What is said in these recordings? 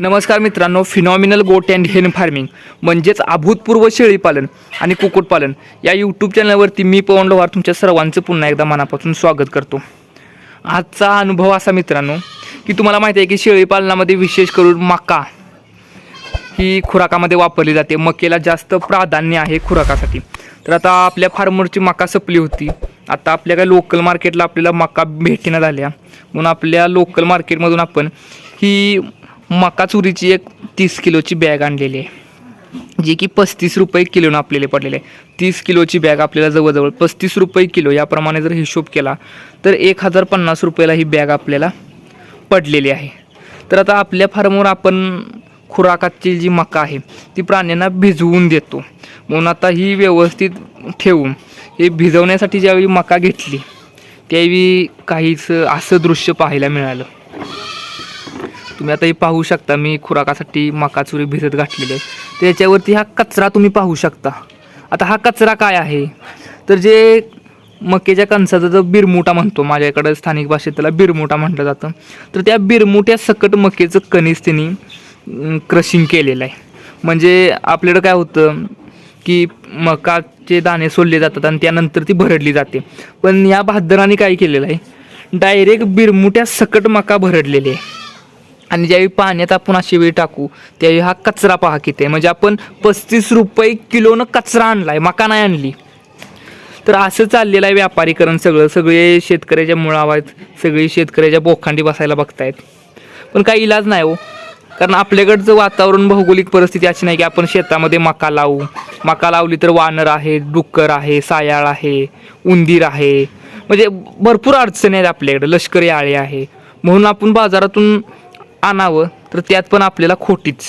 नमस्कार मित्रांनो फिनॉमिनल गोट अँड हेन फार्मिंग म्हणजेच अभूतपूर्व शेळीपालन आणि कुक्कुटपालन या यूट्यूब चॅनलवरती मी पवन लोहार तुमच्या सर्वांचं पुन्हा एकदा मनापासून स्वागत करतो. आजचा अनुभव असा मित्रांनो की तुम्हाला माहिती आहे की शेळीपालनामध्ये विशेष करून मका ही खुराकामध्ये वापरली जाते. मकेला जास्त प्राधान्य आहे खुराकासाठी. तर आता आपल्या फार्मरची मका संपली होती. आता आपल्या काय लोकल मार्केटला आपल्याला मका भेटेना झाल्या. म्हणून आपल्या लोकल मार्केटमधून आपण ही मका चुरीची एक तीस किलोची बॅग आणलेली आहे. जी की पस्तीस रुपये किलोनं आपल्याला पडलेले आहे. तीस किलोची बॅग आपल्याला जवळजवळ पस्तीस रुपये किलो याप्रमाणे जर हिशोब केला तर एक हजार पन्नास रुपयाला ही बॅग आपल्याला पडलेली आहे. तर आता आपल्या फार्मवर आपण खुराकाची जी मका आहे ती प्राण्यांना भिजवून देतो. म्हणून आता ही व्यवस्थित ठेवून हे भिजवण्यासाठी ज्यावेळी मका घेतली त्यावेळी काहीच असं दृश्य पाहायला मिळालं. तुम्ही आता हे पाहू शकता मी खुराकासाठी मका चुरी भिजत घातलेली आहे. त्याच्यावरती हा कचरा तुम्ही पाहू शकता. आता हा कचरा काय आहे? तर जे मकेच्या कणसाचा जो बिरमुटा म्हणतो माझ्याकडं स्थानिक भाषेत त्याला बिरमुटा म्हटलं जातं. तर त्या बिरमुट्या सकट मकेचं कणीस त्यांनी क्रशिंग केलेलं आहे. म्हणजे आपल्याकडं काय होतं की मकाचे दाणे सोडले जातात आणि त्यानंतर ती भरडली जाते. पण या बहादराने काय केलेलं आहे? डायरेक्ट बिरमुट्या सकट मका भरडलेली आहे. आणि ज्यावेळी पाण्यात आपण अशी वेळ टाकू त्यावेळी हा कचरा पहा किती आहे. म्हणजे आपण पस्तीस रुपये किलोनं कचरा आणला आहे मका नाही आणली. तर असं चाललेलं आहे व्यापारीकरण सगळं. सगळे शेतकऱ्याच्या मुळावर आहेत सगळे शेतकऱ्याच्या बोखांडी बसायला बघतायत. पण काही इलाज नाही हो. कारण आपल्याकडचं वातावरण भौगोलिक परिस्थिती अशी नाही की आपण शेतामध्ये मका लावू. मका लावली तर वानर आहे डुक्कर आहे सायाळ आहे उंदीर आहे. म्हणजे भरपूर अडचणी आहेत आपल्याकडे. लष्करी आळे आहे. म्हणून आपण बाजारातून आणावं तर त्यात पण आपल्याला खोटीच.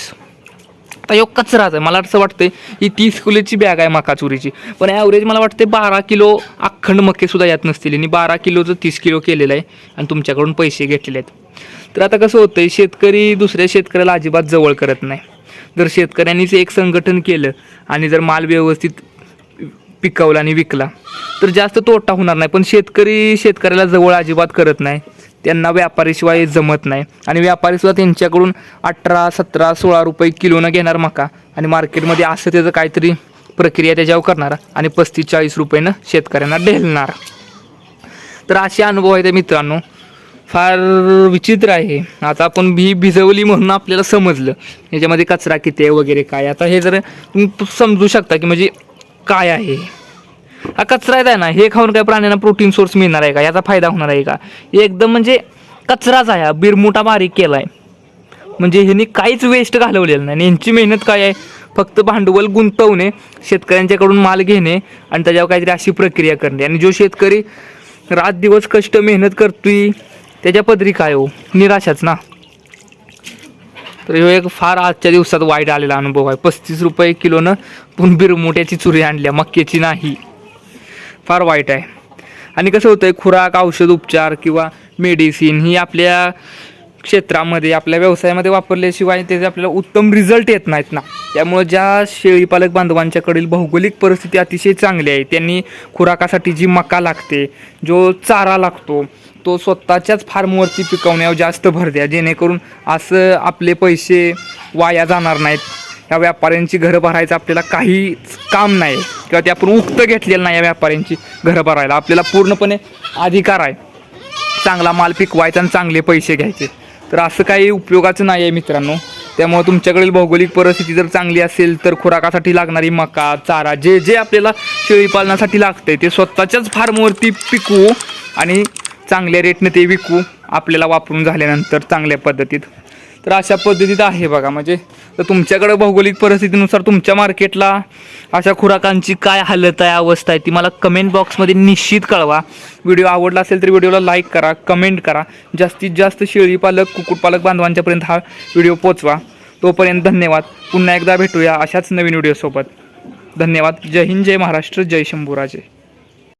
आता ह्यो कचराच आहे. मला असं वाटतंय ही तीस किलोची बॅग आहे मका चुरीची. पण ॲव्हरेज मला वाटते बारा किलो अखंड मकेसुद्धा यात नसतील. आणि बारा किलोचं तीस किलो केलेलं आहे आणि तुमच्याकडून पैसे घेतलेले आहेत. तर आता कसं होतंय शेतकरी दुसऱ्या शेतकऱ्याला अजिबात जवळ करत नाही. जर शेतकऱ्यांनीच एक संघटन केलं आणि जर माल व्यवस्थित पिकवला आणि विकला तर जास्त तोटा होणार नाही. पण शेतकरी शेतकऱ्याला जवळ अजिबात करत नाही. त्यांना व्यापारीशिवाय जमत नाही. आणि व्यापारीसुद्धा त्यांच्याकडून अठरा सतरा सोळा रुपये किलोनं घेणार मका. आणि मार्केटमध्ये असं त्याचं काहीतरी प्रक्रिया त्याच्यावर करणार आणि पस्तीस चाळीस रुपयेनं शेतकऱ्यांना ढेलणार. तर असे अनुभव आहेत मित्रांनो. फार विचित्र आहे. आता आपण भी भिजवली म्हणून आपल्याला समजलं. याच्यामध्ये कचरा किती आहे वगैरे काय. आता हे जर तुम्ही समजू शकता की म्हणजे काय आहे. हा कचरा आहे ना हे खाऊन काय प्राण्यांना प्रोटीन सोर्स मिळणार आहे का? याचा फायदा होणार आहे का? एकदम म्हणजे कचराच आहे हा बिरमुटा बारीक केला आहे म्हणजे ह्यांनी काहीच वेस्ट घालवलेलं नाही. आणि यांची मेहनत काय आहे? फक्त भांडवल गुंतवणे शेतकऱ्यांच्याकडून माल घेणे आणि त्याच्यावर काहीतरी अशी प्रक्रिया करणे. आणि जो शेतकरी रात दिवस कष्ट मेहनत करतोय त्याच्या पदरी काय हो? निराशाच ना? तर ह्यो एक फार आजच्या दिवसात वाईट आलेला अनुभव आहे. पस्तीस रुपये किलोनं पण बिरमुट्याची चुरी आणल्या मक्याची नाही. फार वाईट आहे. आणि कसं होतं आहे खुराक औषध उपचार किंवा मेडिसिन ही आपल्या क्षेत्रामध्ये आपल्या व्यवसायामध्ये वापरल्याशिवाय त्याचे आपल्याला उत्तम रिझल्ट येत नाहीत ना. त्यामुळं ज्या शेळीपालक बांधवांच्याकडील भौगोलिक परिस्थिती अतिशय चांगली आहे. त्यांनी खुराकासाठी जी मका लागते जो चारा लागतो तो स्वतःच्याच फार्मवरती पिकवण्यावर जास्त भर द्या. जेणेकरून असं आपले पैसे वाया जाणार नाहीत. ह्या व्यापाऱ्यांची घरं भरायचं आपल्याला काहीच काम नाही. किंवा ते आपण उक्त घेतलेलं नाही या व्यापाऱ्यांची घरं भरायला. आपल्याला पूर्णपणे अधिकार आहे. चांगला माल पिकवायचा आणि चांगले पैसे घ्यायचे. तर असं काही उपयोगाचं नाही आहे मित्रांनो. त्यामुळे तुमच्याकडील भौगोलिक परिस्थिती जर चांगली असेल तर खुराकासाठी लागणारी मका चारा जे जे आपल्याला शेळीपालनासाठी लागते ते स्वतःच्याच फार्मवरती पिकवू आणि चांगल्या रेटने ते विकू आपल्याला वापरून झाल्यानंतर चांगल्या पद्धतीत. तर अशा पद्धतीत आहे बघा. म्हणजे तर तुमच्याकडं भौगोलिक परिस्थितीनुसार तुमच्या मार्केटला अशा खुराकांची काय हालत आहे अवस्था आहे ती मला कमेंट बॉक्समध्ये निश्चित कळवा. व्हिडिओ आवडला असेल तर व्हिडिओला लाईक करा कमेंट करा. जास्तीत जास्त शेळीपालक कुक्कुटपालक बांधवांच्यापर्यंत हा व्हिडिओ पोचवा तोपर्यंत धन्यवाद. पुन्हा एकदा भेटूया अशाच नवीन व्हिडिओसोबत. धन्यवाद. जय हिंद जय महाराष्ट्र जय शंभूराजे.